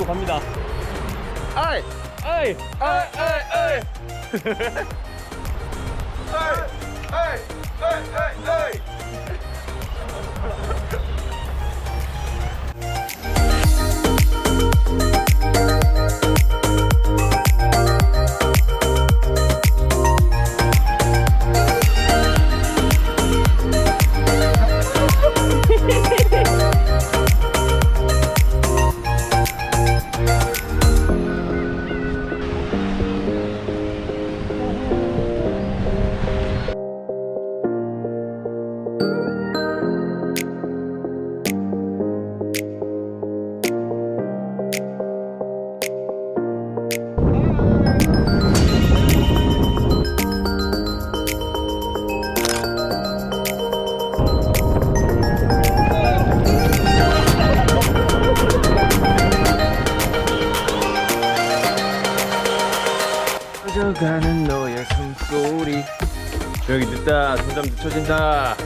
들고 갑니다. 아이 아이, 아이. 아이. 아이 아이 아이 아이 아이 퍼져가는 너의 숨소리. 조용히 늦다. 점점 늦춰진다.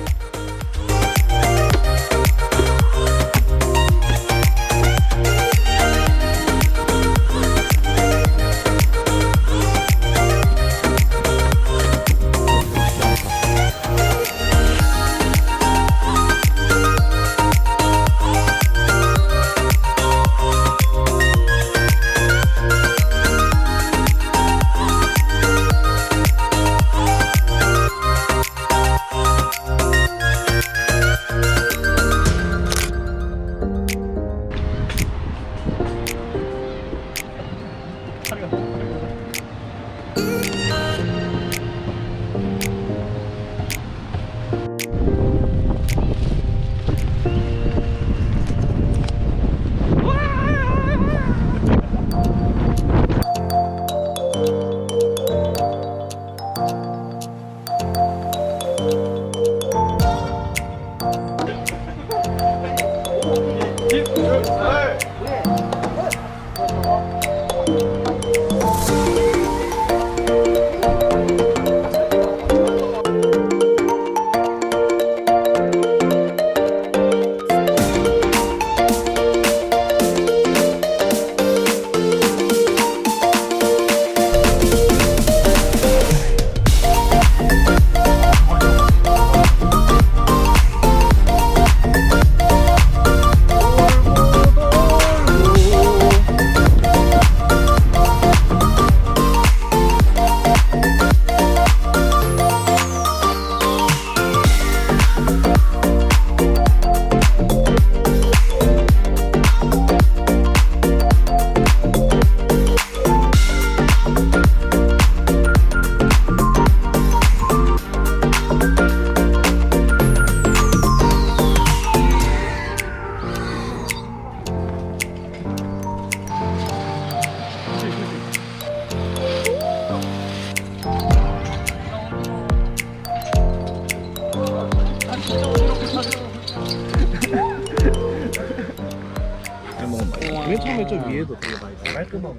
맨 처음에 좀 위에도 되게 많이 깔끔하고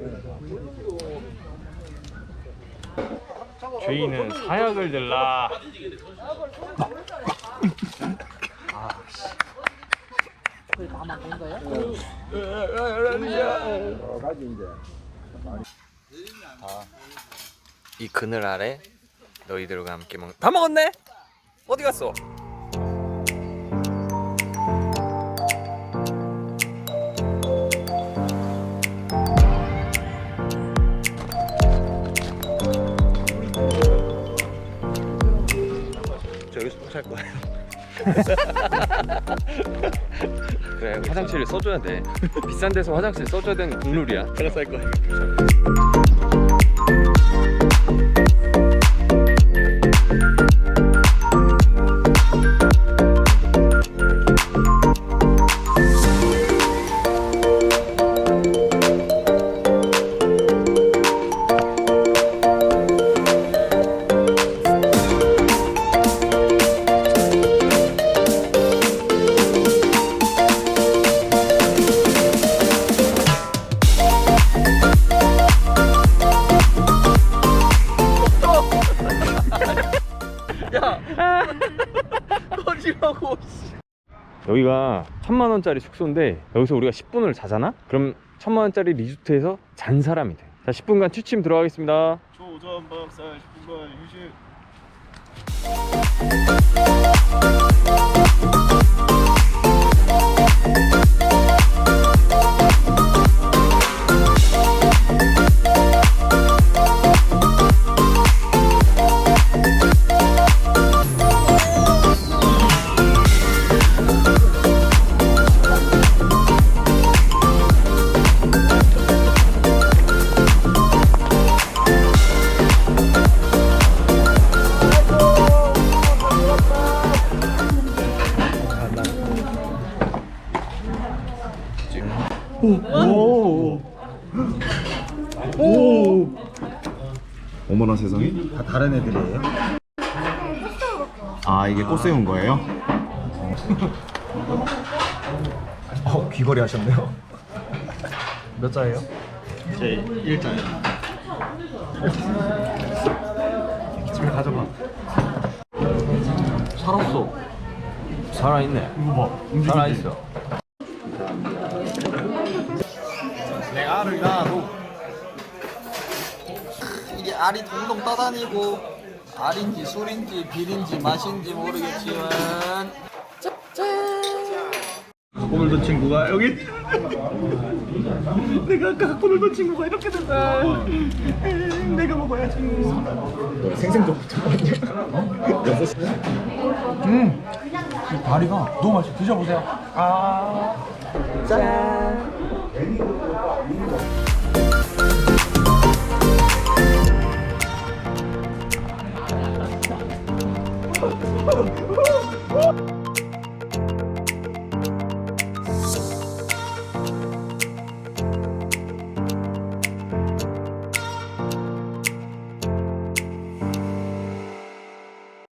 저희는 사약을 들라. 이 그늘 아래 너희들과 함께 먹. 다 먹었네? 어디 갔어? 그래 화장실을 써줘야 돼. 비싼 데서 화장실 써줘야 되는 국룰이야. 제가 살 거예 여기가 천만 원짜리 숙소인데 여기서 우리가 10분을 자잖아? 그럼 천만 원짜리 리조트에서 잔 사람이 돼. 자 10분간 취침 들어가겠습니다. 조전박살 10분간 휴식. 어머나 세상에 다 다른 애들이에요? 아 이게 꽃 세운 거예요? 어 귀걸이 하셨네요 몇 자예요? 제 1자예요 집에 가져가 살았어. 살아있네. 살아있어. 내가 알을 낳아도 이게 알이 동동 떠다니고 알인지 술인지 비린지 맛인지 모르겠지만. 놀던 친구가 여기. 내가 아까 갖고 놀던 친구가 이렇게 됐다. 내가 먹어야지. 생생도 잠깐만요 여섯 시? 음, 이 다리가 너무 맛있어. 드셔보세요. 아. 짠. Oh, oh, oh.